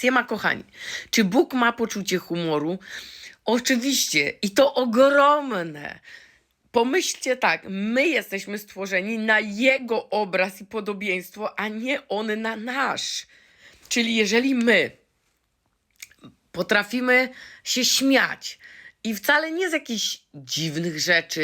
Siema, kochani, czy Bóg ma poczucie humoru? Oczywiście, i to ogromne. Pomyślcie tak, my jesteśmy stworzeni na Jego obraz i podobieństwo, a nie On na nasz. Czyli jeżeli my potrafimy się śmiać. I wcale nie z jakichś dziwnych rzeczy,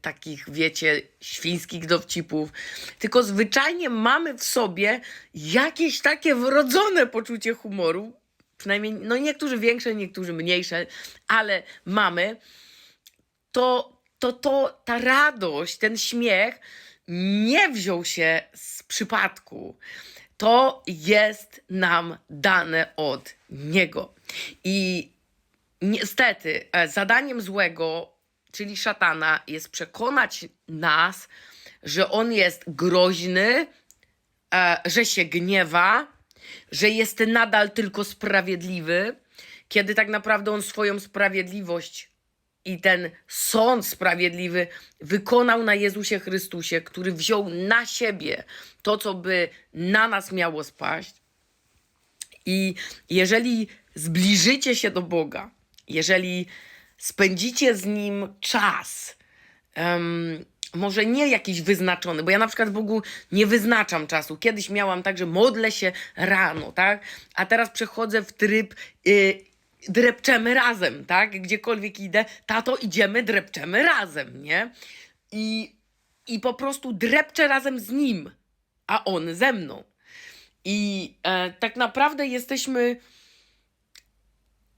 takich, wiecie, świńskich dowcipów, tylko zwyczajnie mamy w sobie jakieś takie wrodzone poczucie humoru. Przynajmniej, no niektórzy większe, niektórzy mniejsze, ale mamy. To, to, to ta radość, ten śmiech nie wziął się z przypadku. To jest nam dane od Niego. I niestety e, zadaniem złego, czyli szatana, jest przekonać nas, że on jest groźny, e, że się gniewa, że jest nadal tylko sprawiedliwy, kiedy tak naprawdę on swoją sprawiedliwość i ten sąd sprawiedliwy wykonał na Jezusie Chrystusie, który wziął na siebie to, co by na nas miało spaść. I jeżeli zbliżycie się do Boga, jeżeli spędzicie z Nim czas, em, może nie jakiś wyznaczony, bo ja na przykład Bogu nie wyznaczam czasu. Kiedyś miałam tak, że modlę się rano, tak? A teraz przechodzę w tryb y, drepczemy razem, tak? Gdziekolwiek idę, tato, idziemy, drepczemy razem, nie? I, I po prostu drepczę razem z nim, a on ze mną. I e, tak naprawdę jesteśmy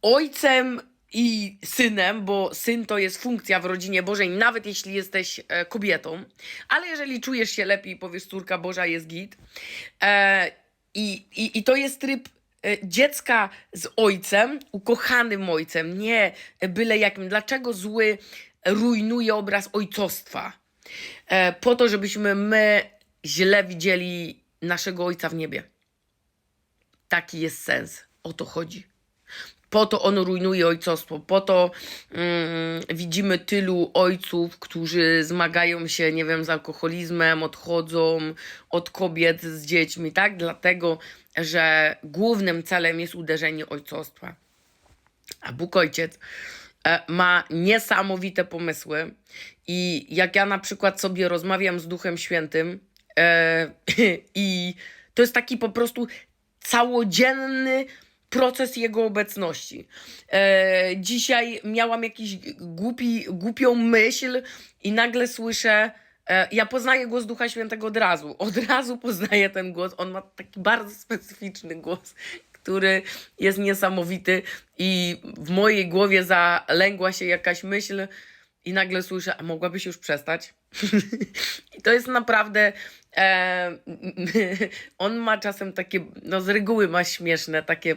ojcem i synem, bo syn to jest funkcja w rodzinie Bożej, nawet jeśli jesteś e, kobietą, ale jeżeli czujesz się lepiej powiesz córka Boża jest git. E, i, i, I to jest tryb e, dziecka z ojcem, ukochanym ojcem, nie byle jakim. Dlaczego zły rujnuje obraz ojcostwa? Po to, żebyśmy my źle widzieli naszego ojca w niebie. Taki jest sens. O to chodzi. Po to on rujnuje ojcostwo, po to mm, widzimy tylu ojców, którzy zmagają się, nie wiem, z alkoholizmem, odchodzą od kobiet z dziećmi, tak? Dlatego, że głównym celem jest uderzenie ojcostwa. A Bóg Ojciec e, ma niesamowite pomysły i jak ja na przykład sobie rozmawiam z Duchem Świętym e, i to jest taki po prostu całodzienny proces jego obecności. E, dzisiaj miałam jakiś głupi, głupią myśl i nagle słyszę, e, ja poznaję głos Ducha Świętego od razu. Od razu poznaję ten głos. On ma taki bardzo specyficzny głos, który jest niesamowity i w mojej głowie zalęgła się jakaś myśl i nagle słyszę, a mogłabyś już przestać? I to jest naprawdę. E, on ma czasem takie, no z reguły ma śmieszne takie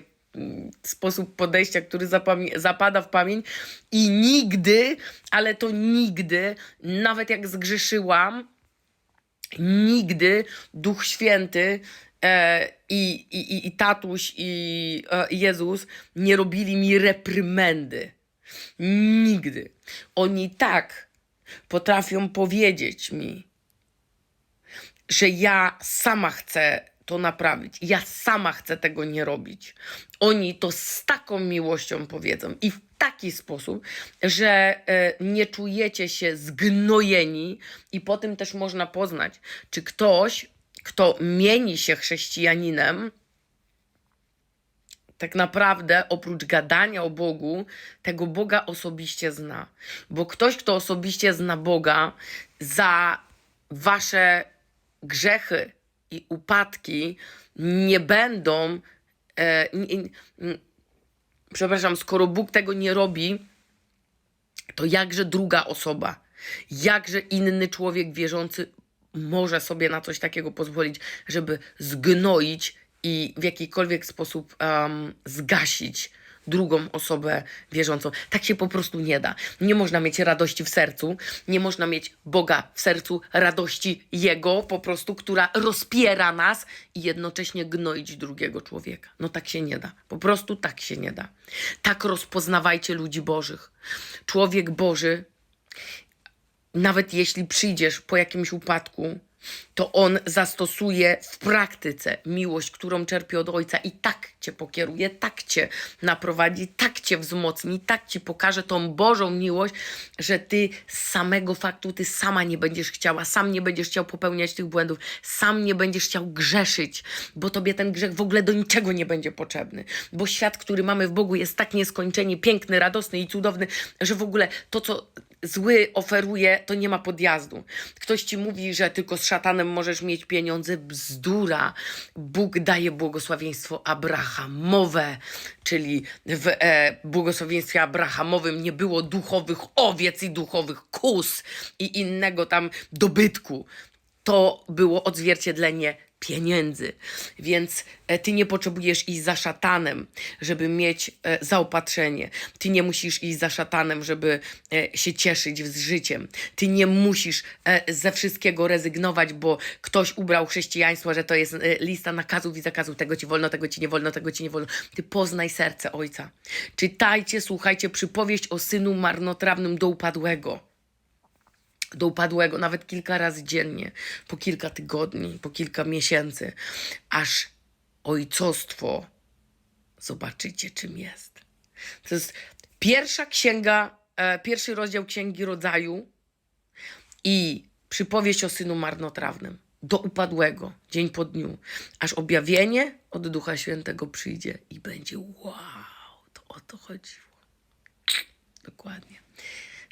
sposób podejścia, który zapada w pamięć i nigdy, ale to nigdy, nawet jak zgrzeszyłam, nigdy Duch Święty e, i, i, i tatuś i e, Jezus nie robili mi reprymendy. Nigdy. Oni tak potrafią powiedzieć mi, że ja sama chcę to naprawić. Ja sama chcę tego nie robić. Oni to z taką miłością powiedzą i w taki sposób, że e, nie czujecie się zgnojeni i po tym też można poznać, czy ktoś, kto mieni się chrześcijaninem, tak naprawdę oprócz gadania o Bogu, tego Boga osobiście zna. Bo ktoś, kto osobiście zna Boga, za wasze grzechy i upadki nie będą. E, przepraszam, skoro Bóg tego nie robi, to jakże druga osoba, jakże inny człowiek wierzący może sobie na coś takiego pozwolić, żeby zgnoić i w jakikolwiek sposób um, zgasić drugą osobę wierzącą. Tak się po prostu nie da. Nie można mieć radości w sercu, nie można mieć Boga w sercu, radości Jego po prostu, która rozpiera nas i jednocześnie gnoić drugiego człowieka. No tak się nie da. Po prostu tak się nie da. Tak rozpoznawajcie ludzi Bożych. Człowiek Boży, nawet jeśli przyjdziesz po jakimś upadku, to on zastosuje w praktyce miłość, którą czerpie od ojca i tak cię pokieruje, tak cię naprowadzi, tak cię wzmocni, tak ci pokaże tą Bożą miłość, że ty z samego faktu, ty sama nie będziesz chciała, sam nie będziesz chciał popełniać tych błędów, sam nie będziesz chciał grzeszyć, bo tobie ten grzech w ogóle do niczego nie będzie potrzebny, bo świat, który mamy w Bogu jest tak nieskończenie piękny, radosny i cudowny, że w ogóle to, co zły oferuje, to nie ma podjazdu. Ktoś ci mówi, że tylko z szatanem możesz mieć pieniądze. Bzdura. Bóg daje błogosławieństwo Abrahamowe, czyli w e, błogosławieństwie Abrahamowym nie było duchowych owiec i duchowych kus i innego tam dobytku. To było odzwierciedlenie pieniędzy. Więc e, ty nie potrzebujesz iść za szatanem, żeby mieć e, zaopatrzenie. Ty nie musisz iść za szatanem, żeby e, się cieszyć z życiem. Ty nie musisz ze wszystkiego rezygnować, bo ktoś ubrał chrześcijaństwo, że to jest lista nakazów i zakazów. Tego ci wolno, tego ci nie wolno, tego ci nie wolno. Ty poznaj serce Ojca. Czytajcie, słuchajcie przypowieść o synu marnotrawnym do upadłego do upadłego, nawet kilka razy dziennie, po kilka tygodni, po kilka miesięcy, aż ojcostwo zobaczycie, czym jest. To jest pierwsza księga, e, pierwszy rozdział Księgi Rodzaju i przypowieść o synu marnotrawnym. Do upadłego, dzień po dniu, aż objawienie od Ducha Świętego przyjdzie i będzie wow, to o to chodziło. Dokładnie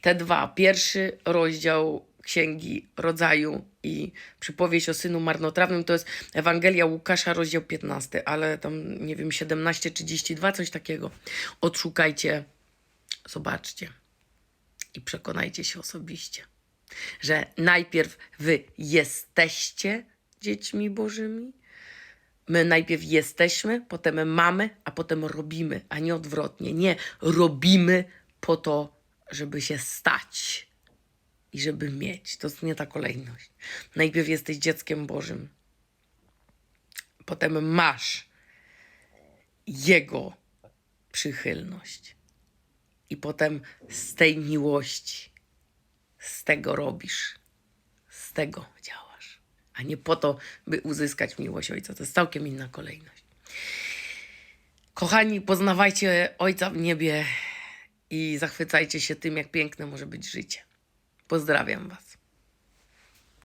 te dwa. Pierwszy rozdział Księgi Rodzaju i przypowieść o synu marnotrawnym to jest Ewangelia Łukasza, rozdział 15, ale tam nie wiem, 17-32, coś takiego. Odszukajcie, zobaczcie i przekonajcie się osobiście, że najpierw wy jesteście dziećmi Bożymi, My najpierw jesteśmy, potem mamy, a potem robimy, a nie odwrotnie. Nie robimy po to, żeby się stać i żeby mieć. To jest nie ta kolejność. Najpierw jesteś dzieckiem Bożym, potem masz Jego przychylność, i potem z tej miłości, z tego robisz, z tego działasz, a nie po to, by uzyskać miłość Ojca. To jest całkiem inna kolejność. Kochani, poznawajcie Ojca w niebie i zachwycajcie się tym, jak piękne może być życie. Pozdrawiam Was.